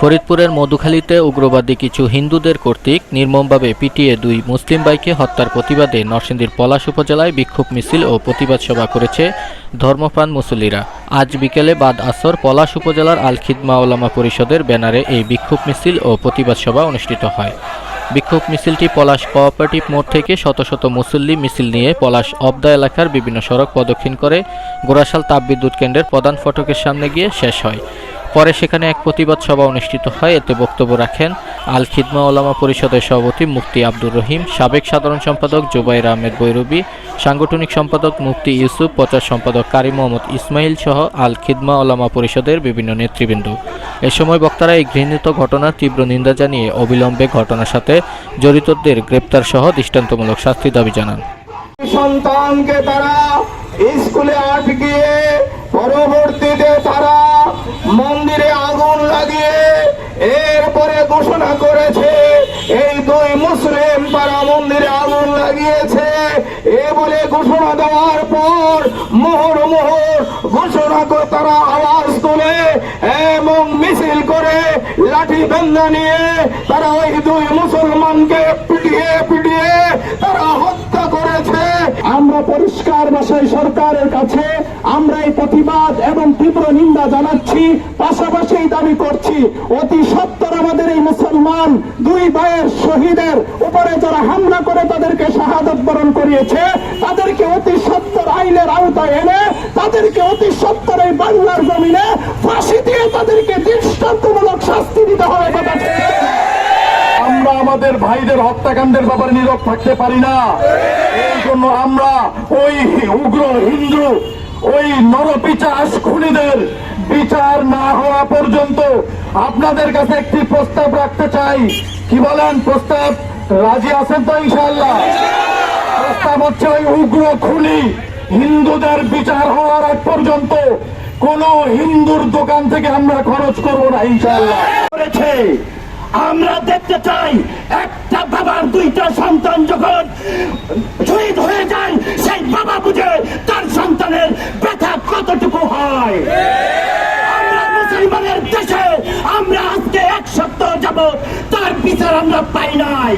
ফরিদপুরের মধুখালীতে উগ্রবাদী কিছু হিন্দুদের কর্তৃক নির্মমভাবে পিটিয়ে দুই মুসলিম ভাইকে হত্যার প্রতিবাদে নরসিংদীর পলাশ উপজেলায় বিক্ষোভ মিছিল ও প্রতিবাদ সভা করেছে ধর্মপ্রাণ মুসল্লিরা। আজ বিকেলে বাদ আসর পলাশ উপজেলার আল খিদমা ওলামা পরিষদের ব্যানারে এই বিক্ষোভ মিছিল ও প্রতিবাদ সভা অনুষ্ঠিত হয়। বিক্ষোভ মিছিলটি পলাশ কোঅপারেটিভ মোড় থেকে শত শত মুসল্লি মিছিল নিয়ে পলাশ অবদা এলাকার বিভিন্ন সড়ক প্রদক্ষিণ করে গোরাশাল তাপবিদ্যুৎ কেন্দ্রের প্রধান ফটকের সামনে গিয়ে শেষ হয়। পরে সেখানে এক প্রতিবাদ সভা অনুষ্ঠিত হয়। এতে বক্তব্য রাখেন আল খিদমা ওলামা পরিষদের সভাপতি মুফতি আব্দুর রহিম, সাবেক সাধারণ সম্পাদক জুবাইর আহমেদ বৈরবী, সাংগঠনিক সম্পাদক মুফতি ইউসুফ, প্রচার সম্পাদক কারি মোহাম্মদ ইসমাইল সহ আল খিদমা ওলামা পরিষদের বিভিন্ন নেতৃবৃন্দ। এ সময় বক্তারা এই ঘৃণিত ঘটনার তীব্র নিন্দা জানিয়ে অবিলম্বে ঘটনার সাথে জড়িতদের গ্রেপ্তার সহ দৃষ্টান্তমূলক শাস্তি দাবি জানান। সন্তানকে তারা স্কুলে আটকিয়ে পরবর্তীতে তারা মন্দিরে আগুন লাগিয়ে এরপরে ঘোষণা করেছে এই দুই মুসলিম তারা মন্দিরে আগুন লাগিয়েছে এ বলে ঘোষণা দেওয়ার পর মোহর মোহর ঘোষণা করে তারা আওয়াজ তোলে, এবং মিছিল করে লাঠি বেন্দা নিয়ে তারা ওই দুই মুসলমানকে পিটিয়ে পিটিয়ে তারা হত্যা করেছে। আমরা পরিষ্কার ভাষায় সরকারের কাছে আমরা এই প্রতিবাদ এবং তীব্র নিন্দা জানাচ্ছি, পাশাপাশি দাবি করছি, অতি সত্তর আমাদের এই মুসলমান দুই ভাইয়ের শহীদের উপরে যারা হামলা করে তাদেরকে শাহাদত বরণ করিয়েছে, তাদেরকে অতি সত্তর আইনের আওতায় এনে, তাদেরকে অতি সত্তর এই বাংলার জমিনে ফাঁসি দিয়ে তাদেরকে দৃষ্টান্তমূলক শাস্তি দিতে হবে আমরা আমাদের ভাইদের হত্যাকাণ্ডের ব্যাপারে নীরব থাকতে পারি না। এই জন্য আমরা ওই উগ্র হিন্দু, ওই নরপিচাস খুনিদের বিচার না হওয়া পর্যন্ত আপনাদের কাছে একটি প্রস্তাব রাখতে চাই। কি বলেন প্রস্তাব? রাজি আছেন তো ইনশাল্লাহ প্রস্তাব হচ্ছে ওই উগ্র খুনি হিন্দুদের বিচার হওয়ার আগ পর্যন্ত কোন হিন্দুর দোকান থেকে আমরা খরচ করব না ইনশাল্লাহ আমরা দেখতে চাই একটা বাবার দুইটা সন্তান যখন শহীদ হয়ে যায়, সেই বাবা বুঝে তার সন্তানের ব্যথা কতটুকু হয়। আমরা মুসলমানের দেশে আমরা আজকে এক সপ্তাহ যাব তার বিচার আমরা পাই নাই।